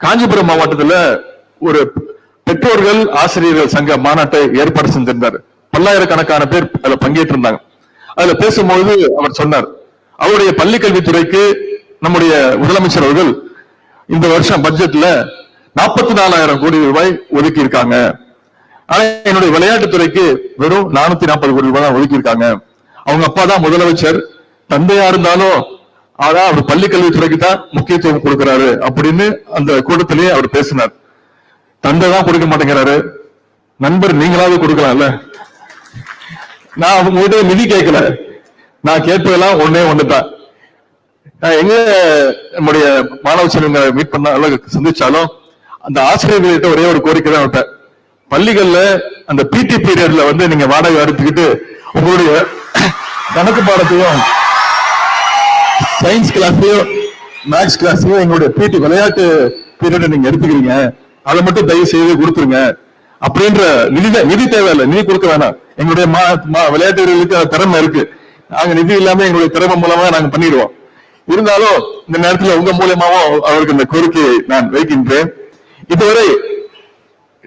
காஞ்சிபுரம் மாவட்டத்துல ஒரு பெற்றோர்கள் ஆசிரியர்கள் சங்க மாநாட்டை ஏற்பாடு செஞ்சிருந்தார். பல்லாயிரக்கணக்கான பேர் அதுல பங்கேற்று இருந்தாங்க அதுல பேசும்போது அவர் சொன்னார் அவருடைய பள்ளி கல்வித்துறைக்கு நம்முடைய முதலமைச்சர் அவர்கள் இந்த வருஷம் பட்ஜெட்ல நாற்பத்தி நாலாயிரம் கோடி ரூபாய் ஒதுக்கி இருக்காங்க ஆனா என்னுடைய விளையாட்டுத்துறைக்கு வெறும் நானூத்தி நாற்பது கோடி ரூபாய் தான் ஒதுக்கி இருக்காங்க அவங்க அப்பா தான் முதலமைச்சர். தந்தையா இருந்தாலும் ஆனா அவர் பள்ளிக்கல்வித்துறைக்கு தான் முக்கியத்துவம் கொடுக்கிறாரு அப்படின்னு அந்த கூட்டத்திலேயே அவர் பேசினார். தந்தை தான் கொடுக்க மாட்டேங்கிறாரு. நண்பர் நீங்களாவது கொடுக்கலாம்ல? நான் அவங்க கிட்ட நிதி கேட்கல. நான் கேட்பதெல்லாம் ஒன்னே ஒண்ணுதான். நான் எங்க நம்முடைய மாணவ செல்வங்களை மீட் பண்ண சந்திச்சாலும் அந்த ஆசிரியர்கள்ட்ட ஒரே ஒரு கோரிக்கை தான் விட்டேன். பள்ளிகள்ல அந்த பிடி பீரியட்ல வந்து நீங்க வாடகை எடுத்துக்கிட்டு உங்களுடைய கணக்கு பாடத்தையும் சயின்ஸ் கிளாஸையும் மேக்ஸ் கிளாஸையும் எங்களுடைய பீட்டி விளையாட்டு பீரியட் நீங்க எடுத்துக்கிறீங்க. அதை மட்டும் தயவு செய்து கொடுத்துருங்க. அப்படின்ற நிதி நிதி தேவையில்லை நிதி கொடுக்க வேணாம். எங்களுடைய மா- மா- விளையாட்டு வீரர்களுக்கு திறமை இருக்கு. நாங்க நிதி இல்லாம எங்களுடைய திறமை மூலமா நாங்க பண்ணிடுவோம். இருந்தாலும் இந்த நேரத்துல உங்க மூலியமாவும் அவருக்கு இந்த கோரிக்கையை நான் வைக்கின்றேன். இதுவரை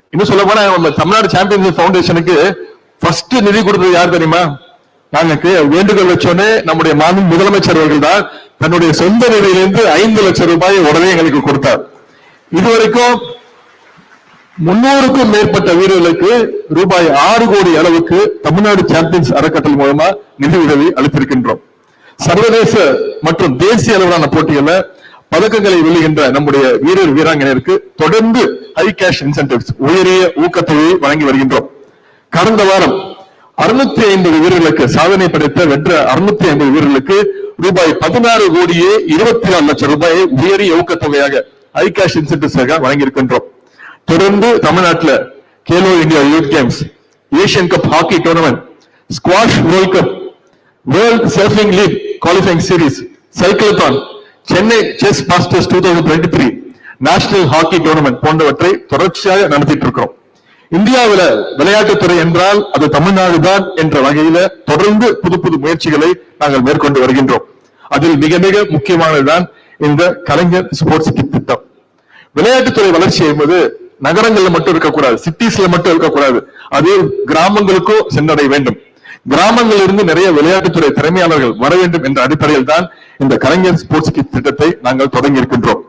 இன்னும் சொல்ல போனா நம்ம தமிழ்நாடு சாம்பியன்ஷிப் ஃபவுண்டேஷனுக்கு ஃபர்ஸ்ட் நிதி கொடுத்தது யார் தெரியுமா? நாங்க வேண்டுகோள் வச்சோடனே நம்முடைய மாநில முதலமைச்சர் அவர்கள் தான் தன்னுடைய சொந்த நிலையிலிருந்து ஐந்து லட்சம் ரூபாய் உடனே எங்களுக்கு கொடுத்தார். இதுவரைக்கும் முன்னூறுக்கும் மேற்பட்ட வீரர்களுக்கு ரூபாய் ஆறு கோடி அளவுக்கு தமிழ்நாடு சாம்பியன்ஸ் அறக்கட்டளை மூலமா நிதி உதவி அளித்திருக்கின்றோம். சர்வதேச மற்றும் தேசிய அளவிலான போட்டிகள்ல பதக்கங்களை வெல்லுகின்ற நம்முடைய வீரர் வீராங்கனையருக்கு தொடர்ந்து ஹை கேஷ் இன்சென்டிவ்ஸ் உயரிய ஊக்கத்தொகையை வழங்கி வருகின்றோம். கடந்த வாரம் அறுநூத்தி ஐம்பது வீரர்களுக்கு சாதனை படைத்த வென்ற அறுநூத்தி ஐம்பது வீரர்களுக்கு ரூபாய் பதினாறு கோடியே இருபத்தி நாலு லட்சம் ரூபாயை உயரிய ஊக்கத்தொகையாக ஐ கேஷ் இன்சென்டிவ்ஸாக வழங்கியிருக்கின்றோம். தொடர்ந்து தமிழ்நாட்டுல Khelo India youth games Asian cup hockey tournament squash world cup world surfing league qualifying series சைக்கிள்தான் Chennai chess masters two thousand twenty three national hockey tournament போன்றவற்றை தொடர்ச்சியாக நடத்திட்டு இருக்கிறோம். இந்தியாவில விளையாட்டுத்துறை என்றால் அது தமிழ்நாடு தான் என்ற வகையில தொடர்ந்து புது புது முயற்சிகளை நாங்கள் மேற்கொண்டு வருகின்றோம். அதில் மிக மிக முக்கியமானதுதான் இந்த கலைஞர் ஸ்போர்ட்ஸ் கிட் திட்டம். விளையாட்டுத்துறை வளர்ச்சி என்பது நகரங்கள்ல மட்டும் இருக்கக்கூடாது சிட்டிஸ்ல மட்டும் இருக்கக்கூடாது. அது கிராமங்களுக்கும் சென்றடைய வேண்டும். கிராமங்களில் இருந்து நிறைய விளையாட்டுத்துறை திறமையாளர்கள் வர வேண்டும் என்ற அடிப்படையில் தான் இந்த கலைஞர் ஸ்போர்ட்ஸ் கிட் திட்டத்தை நாங்கள் தொடங்கி இருக்கின்றோம்